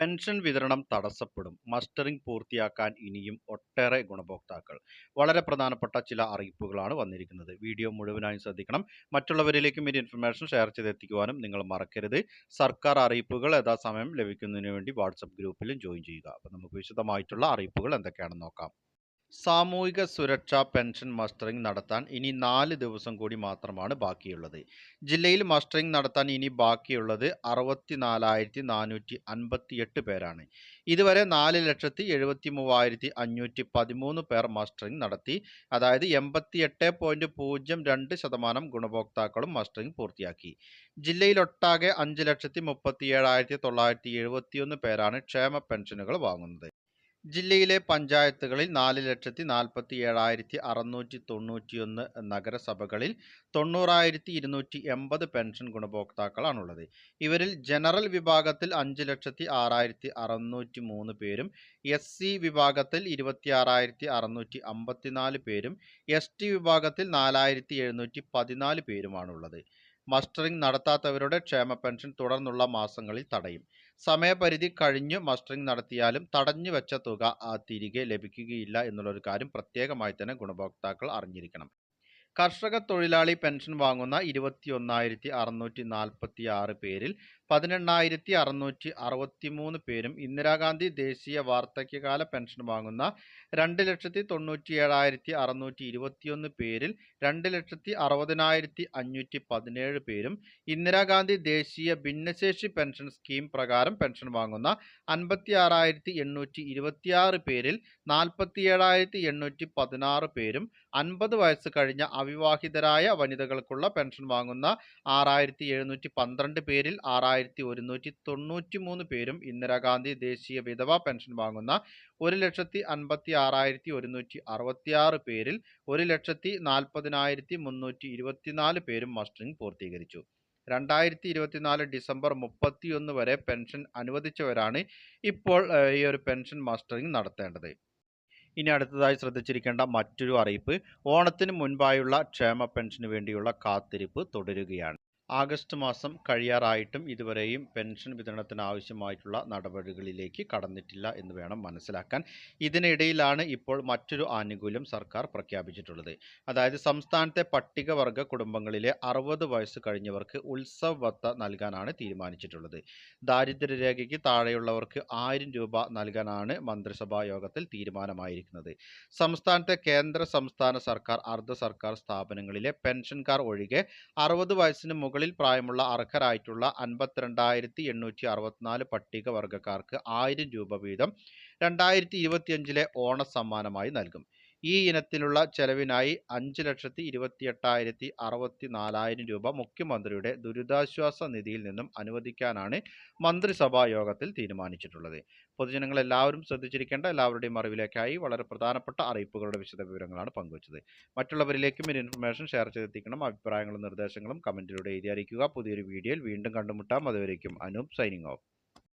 Pension വിതരണം തടസ്സപ്പെടും. Mustering പൂർത്തിയാക്കാൻ ഇനിയും ഒട്ടേറെ ഗുണഭോക്താക്കൾ. വളരെ പ്രധാനപ്പെട്ട ചില അറിയിപ്പുകളാണ് വന്നിരിക്കുന്നത്. വീഡിയോ മുഴുവനായും ശ്രദ്ധിക്കണം. മറ്റുള്ളവരിലേക്കും ഈ ഇൻഫർമേഷൻ ഷെയർ ചെയ്തെത്തിക്കുവാനും നിങ്ങൾ മറക്കരുത്. സർക്കാർ അറിയിപ്പുകൾ യഥാസമയം ലഭിക്കുന്നതിന് വേണ്ടി വാട്സപ്പ് ഗ്രൂപ്പിലും ജോയിൻ ചെയ്യുക. അപ്പോൾ നമുക്ക് വിശദമായിട്ടുള്ള അറിയിപ്പുകൾ എന്തൊക്കെയാണെന്ന് നോക്കാം. സാമൂഹിക സുരക്ഷാ പെൻഷൻ മസ്റ്ററിംഗ് നടത്താൻ ഇനി നാല് ദിവസം കൂടി മാത്രമാണ് ബാക്കിയുള്ളത്. ജില്ലയിൽ മസ്റ്ററിംഗ് നടത്താൻ ഇനി ബാക്കിയുള്ളത് അറുപത്തി നാലായിരത്തി നാനൂറ്റി അൻപത്തി എട്ട് പേരാണ്. ഇതുവരെ നാല് ലക്ഷത്തി എഴുപത്തി മൂവായിരത്തി അഞ്ഞൂറ്റി പതിമൂന്ന് പേർ മസ്റ്ററിംഗ് നടത്തി അതായത് എൺപത്തി എട്ട് പോയിന്റ് പൂജ്യം രണ്ട് ശതമാനം ഗുണഭോക്താക്കളും മസ്റ്ററിംഗ് പൂർത്തിയാക്കി. ജില്ലയിലൊട്ടാകെ അഞ്ച് ലക്ഷത്തി മുപ്പത്തി ഏഴായിരത്തി തൊള്ളായിരത്തി എഴുപത്തിയൊന്ന് പേരാണ് ക്ഷേമ പെൻഷനുകൾ വാങ്ങുന്നത്. ജില്ലയിലെ പഞ്ചായത്തുകളിൽ നാല് ലക്ഷത്തി നാൽപ്പത്തി ഏഴായിരത്തി അറുന്നൂറ്റി തൊണ്ണൂറ്റിയൊന്ന് നഗരസഭകളിൽ തൊണ്ണൂറായിരത്തി ഇരുന്നൂറ്റി എൺപത് പെൻഷൻ ഗുണഭോക്താക്കളാണുള്ളത്. ഇവരിൽ ജനറൽ വിഭാഗത്തിൽ അഞ്ച് ലക്ഷത്തി ആറായിരത്തി അറുന്നൂറ്റി മൂന്ന് പേരും എസ് സി വിഭാഗത്തിൽ ഇരുപത്തി ആറായിരത്തി അറുന്നൂറ്റി അമ്പത്തിനാല് പേരും എസ് ടി വിഭാഗത്തിൽ നാലായിരത്തി എഴുന്നൂറ്റി പതിനാല് പേരുമാണുള്ളത്. മസ്റ്ററിംഗ് നടത്താത്തവരുടെ ക്ഷേമ പെൻഷൻ തുടർന്നുള്ള മാസങ്ങളിൽ തടയും. സമയപരിധി കഴിഞ്ഞു മസ്റ്ററിംഗ് നടത്തിയാലും തടഞ്ഞു വെച്ച തുക തിരികെ ലഭിക്കുകയില്ല എന്നുള്ളൊരു കാര്യം പ്രത്യേകമായി തന്നെ ഗുണഭോക്താക്കൾ അറിഞ്ഞിരിക്കണം. കർഷക തൊഴിലാളി പെൻഷൻ വാങ്ങുന്ന ഇരുപത്തി ഒന്നായിരത്തി അറുന്നൂറ്റി നാൽപ്പത്തി ആറ് പേരിൽ പതിനെണ്ണായിരത്തി അറുന്നൂറ്റി അറുപത്തി മൂന്ന് പേരും ഇന്ദിരാഗാന്ധി ദേശീയ വാർദ്ധക്യകാല പെൻഷൻ വാങ്ങുന്ന രണ്ട് ലക്ഷത്തി തൊണ്ണൂറ്റി ഏഴായിരത്തി അറുന്നൂറ്റി ഇരുപത്തിയൊന്ന് പേരിൽ രണ്ട് ലക്ഷത്തി അറുപതിനായിരത്തി അഞ്ഞൂറ്റി പതിനേഴ് പേരും ഇന്ദിരാഗാന്ധി ദേശീയ ഭിന്നശേഷി പെൻഷൻ സ്കീം പ്രകാരം പെൻഷൻ വാങ്ങുന്ന അൻപത്തി ആറായിരത്തി എണ്ണൂറ്റി ഇരുപത്തിയാറ് പേരിൽ നാൽപ്പത്തി ഏഴായിരത്തി എണ്ണൂറ്റി പതിനാറ് പേരും അൻപത് വയസ്സ് കഴിഞ്ഞ അവിവാഹിതരായ വനിതകൾക്കുള്ള പെൻഷൻ വാങ്ങുന്ന ആറായിരത്തി എഴുന്നൂറ്റി പന്ത്രണ്ട് പേരിൽ ആറായിരത്തി ഒരുന്നൂറ്റി തൊണ്ണൂറ്റി മൂന്ന് പേരും ഇന്ദിരാഗാന്ധി ദേശീയ വിധവാ പെൻഷൻ വാങ്ങുന്ന ഒരു ലക്ഷത്തി അൻപത്തി ആറായിരത്തി ഒരുന്നൂറ്റി അറുപത്തിയാറ് പേരിൽ ഒരു ലക്ഷത്തി നാൽപ്പതിനായിരത്തി മുന്നൂറ്റി ഇരുപത്തിനാല് പേരും മസ്റ്ററിംഗ് പൂർത്തീകരിച്ചു. രണ്ടായിരത്തി ഇരുപത്തിനാല് ഡിസംബർ മുപ്പത്തിയൊന്ന് വരെ പെൻഷൻ അനുവദിച്ചവരാണ് ഇപ്പോൾ ഈ ഒരു പെൻഷൻ മസ്റ്ററിംഗ് നടത്തേണ്ടത്. ഇനി അടുത്തതായി ശ്രദ്ധിച്ചിരിക്കേണ്ട മറ്റൊരു അറിയിപ്പ് ഓണത്തിന് മുൻപായുള്ള ക്ഷേമ പെൻഷന് വേണ്ടിയുള്ള കാത്തിരിപ്പ് തുടരുകയാണ്. ആഗസ്റ്റ് മാസം കഴിയാറായിട്ടും ഇതുവരെയും പെൻഷൻ വിതരണത്തിന് ആവശ്യമായിട്ടുള്ള നടപടികളിലേക്ക് കടന്നിട്ടില്ല എന്ന് വേണം മനസ്സിലാക്കാൻ. ഇതിനിടയിലാണ് ഇപ്പോൾ മറ്റൊരു ആനുകൂല്യം സർക്കാർ പ്രഖ്യാപിച്ചിട്ടുള്ളത്. അതായത് സംസ്ഥാനത്തെ പട്ടികവർഗ കുടുംബങ്ങളിലെ അറുപത് വയസ്സ് കഴിഞ്ഞവർക്ക് ഉത്സവ നൽകാനാണ് തീരുമാനിച്ചിട്ടുള്ളത്. ദാരിദ്ര്യരേഖയ്ക്ക് താഴെയുള്ളവർക്ക് ആയിരം രൂപ നൽകാനാണ് മന്ത്രിസഭാ യോഗത്തിൽ തീരുമാനമായിരിക്കുന്നത്. സംസ്ഥാനത്തെ കേന്ദ്ര സംസ്ഥാന സർക്കാർ അർദ്ധ സർക്കാർ സ്ഥാപനങ്ങളിലെ പെൻഷൻകാർ ഒഴികെ അറുപത് വയസ്സിന് മുകളിൽ പ്രായമുള്ള അർഹരായിട്ടുള്ള അൻപത്തിരണ്ടായിരത്തി എണ്ണൂറ്റി അറുപത്തിനാല് പട്ടികവർഗക്കാർക്ക് ആയിരം രൂപ വീതം രണ്ടായിരത്തി ഇരുപത്തിയഞ്ചിലെ ഓണസമ്മാനമായി നൽകും. ഈ ഇനത്തിലുള്ള ചെലവിനായി അഞ്ച് ലക്ഷത്തി ഇരുപത്തി എട്ടായിരത്തി അറുപത്തി നാലായിരം രൂപ മുഖ്യമന്ത്രിയുടെ ദുരിതാശ്വാസ നിധിയിൽ നിന്നും അനുവദിക്കാനാണ് മന്ത്രിസഭാ യോഗത്തിൽ തീരുമാനിച്ചിട്ടുള്ളത്. പൊതുജനങ്ങൾ എല്ലാവരും ശ്രദ്ധിച്ചിരിക്കേണ്ട എല്ലാവരുടെയും അറിവിലേക്കായി വളരെ പ്രധാനപ്പെട്ട അറിയിപ്പുകളുടെ വിശദ വിവരങ്ങളാണ് പങ്കുവച്ചത്. മറ്റുള്ളവരിലേക്കും ഒരു ഇൻഫർമേഷൻ ഷെയർ ചെയ്തെത്തിക്കണം. അഭിപ്രായങ്ങളും നിർദ്ദേശങ്ങളും കമന്റിലൂടെ എഴുതി അറിയിക്കുക. പുതിയൊരു വീഡിയോയിൽ വീണ്ടും കണ്ടുമുട്ടാം. അതുവരേക്കും അനൂപ് സൈനിങ് ഓഫ്